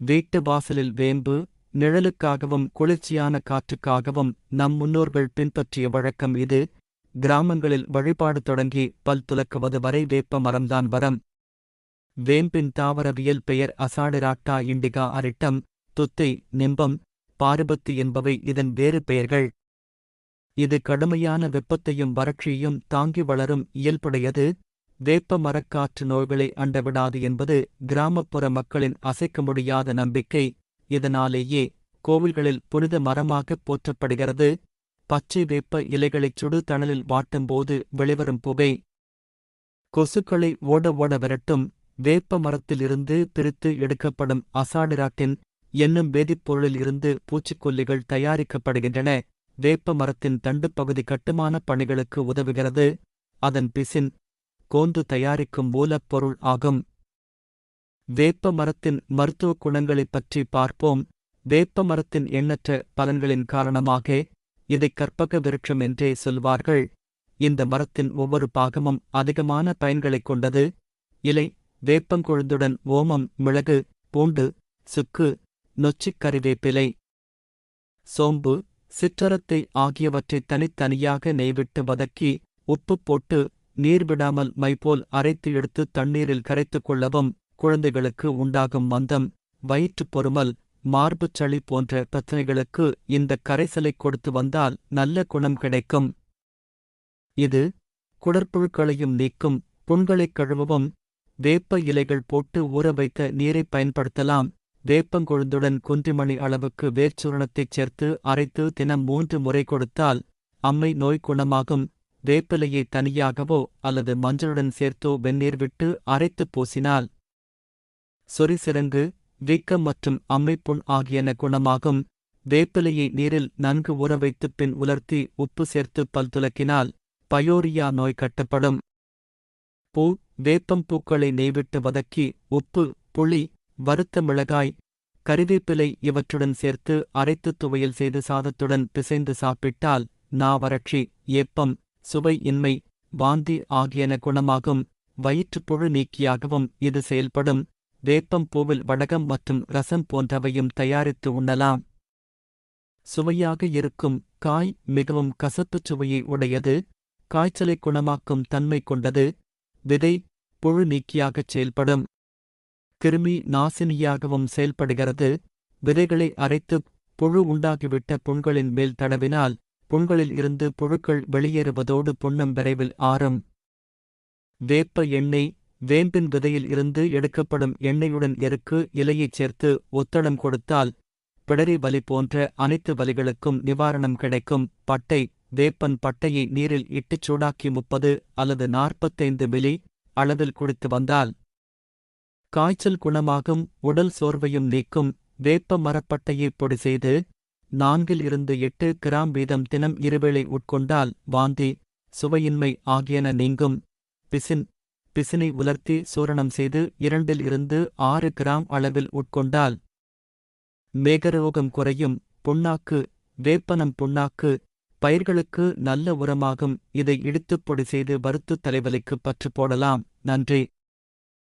வீட்டு வாசலில் வேம்பு நிழலுக்காகவும் குளிர்ச்சியான காற்றுக்காகவும் நம் முன்னோர்கள் பின்பற்றிய வழக்கம் இது. கிராமங்களில் வழிபாடு தொடங்கி பல் துலக்குவது வரை வேப்ப மரம்தான் வரம். வேம்பின் தாவரவியல் பெயர் அசாடிராக்டா இண்டிகா அரிட்டம் துத்தை நிம்பம் பாரிபத்து என்பவை இதன் வேறு பெயர்கள். இது கடுமையான வெப்பத்தையும் வறட்சியையும் தாங்கி வளரும் இயல்புடையது. வேப்ப மரக்காற்று நோய்களை அண்டவிடாது என்பது கிராமப்புற மக்களின் அசைக்க முடியாத நம்பிக்கை. இதனாலேயே கோவில்களில் புனித மரமாகப் போற்றப்படுகிறது. பச்சை வேப்ப இலைகளைச் சுடு தணலில் வாட்டும்போது வெளிவரும் புகை. கொசுக்களை ஓட ஓட விரட்டும். வேப்ப மரத்திலிருந்து பிரித்து எடுக்கப்படும் அசாடிராட்டின் என்னும் வேதிப்பொருளில் இருந்து பூச்சிக்கொல்லிகள் தயாரிக்கப்படுகின்றன. வேப்ப மரத்தின் தண்டுப்பகுதி கட்டுமான பணிகளுக்கு உதவுகிறது. அதன் பிசின் கோந்து தயாரிக்கும் மூலப்பொருள் ஆகும். வேப்ப மரத்தின் மருத்துவ குணங்களைப் பற்றி பார்ப்போம். வேப்ப மரத்தின் எண்ணற்ற பலன்களின் காரணமாக இதை கற்பக விருட்சம் என்றே சொல்வார்கள். இந்த மரத்தின் ஒவ்வொரு பாகமும் அதிகமான பயன்களைக் கொண்டது. இலை வேப்பங்கொழுந்துடன் ஓமம் மிளகு பூண்டு சுக்கு நொச்சிக் கறிவேப்பிலை சோம்பு சிற்றரத்தை ஆகியவற்றை தனித்தனியாக நெய்விட்டு வதக்கி உப்பு போட்டு நீர்விடாமல் மைபோல் அரைத்து எடுத்து தண்ணீரில் கரைத்துக் கொள்ளவும் குழந்தைகளுக்கு உண்டாகும் மந்தம் வயிற்றுப் பொறுமல் மார்புச் சளி போன்ற பிரச்சனைகளுக்கு இந்த கரைசலை கொடுத்து வந்தால் நல்ல குணம் கிடைக்கும். இது குடற்புழுக்களையும் நீக்கும் புண்களைக் கழுவவும் வேப்ப இலைகள் போட்டு ஊற வைத்த நீரை பயன்படுத்தலாம். வேப்பங்கொழுந்துடன் குன்றிமணி அளவுக்கு வேர்ச்சூரணத்தைச் சேர்த்து அரைத்து தினம் மூன்று முறை கொடுத்தால் அம்மை நோய் குணமாகும். வேப்பிலையை தனியாகவோ அல்லது மஞ்சளுடன் சேர்த்தோ வெந்நீர் விட்டு அரைத்துப் பூசினால் சொரிசிறங்கு வீக்கம் மற்றும் அம்மைப்புண் ஆகியன குணமாகும். வேப்பிலையை நீரில் நன்கு ஊற வைத்துப் பின் உலர்த்தி உப்பு சேர்த்து பல் துலக்கினால் பயோரியா நோய் கட்டப்படும். பூ வேப்பம் பூக்களை நெய்விட்டு வதக்கி உப்பு புளி வறுத்த மிளகாய் கறிவேப்பிலை இவற்றுடன் சேர்த்து அரைத்து துவையல் செய்து சாதத்துடன் பிசைந்து சாப்பிட்டால் நாவறட்சி ஏப்பம் சுவை இன்மை வாந்தி ஆகியன குணமாகும். வயிற்றுப்புழு நீக்கியாகவும் இது செயல்படும். வேப்பம் பூவில் வடகம் மற்றும் ரசம் போன்றவையும் தயாரித்து உண்ணலாம். சுவையாக இருக்கும் காய் மிகவும் கசப்புச் சுவையை உடையது. காய்ச்சலை குணமாக்கும் தன்மை கொண்டது. விதை புழு நீக்கியாகச் செயல்படும். கிருமி நாசினியாகவும் செயல்படுகிறது. விதைகளை அரைத்து புழு உண்டாகிவிட்ட புண்களின் மேல் தடவினால் புண்களில் இருந்து புழுக்கள் வெளியேறுவதோடு புண்ணம் விரைவில் ஆறும். வேப்ப எண்ணெய் வேம்பின் விதையில் இருந்து எடுக்கப்படும் எண்ணெயுடன் எருக்கு இலையைச் சேர்த்து ஒத்தடம் கொடுத்தால் பிடரி வலி போன்ற அனைத்து வலிகளுக்கும் நிவாரணம் கிடைக்கும். பட்டை வேப்பன் பட்டையை நீரில் இட்டுச் சூடாக்கி முப்பது அல்லது நாற்பத்தைந்து மிலி அளவில் குடித்து வந்தால் காய்ச்சல் குணமாகும் உடல் சோர்வையும் நீக்கும். வேப்ப மரப்பட்டையை பொடி செய்து நான்கில் இருந்து எட்டு கிராம் வீதம் தினம் இருவேளை உட்கொண்டால் வாந்தி சுவையின்மை ஆகியன நீங்கும். பிசின் பிசினை உலர்த்தி சூரணம் செய்து இரண்டில் இருந்து ஆறு கிராம் அளவில் உட்கொண்டால் மேகரோகம் குறையும். புண்ணாக்கு வேப்பனம் புண்ணாக்கு பயிர்களுக்கு நல்ல உரமாகும். இதை இடித்துப் பொடி செய்து வறுத்து தலைவலிக்கு பற்று போடலாம். நன்றி.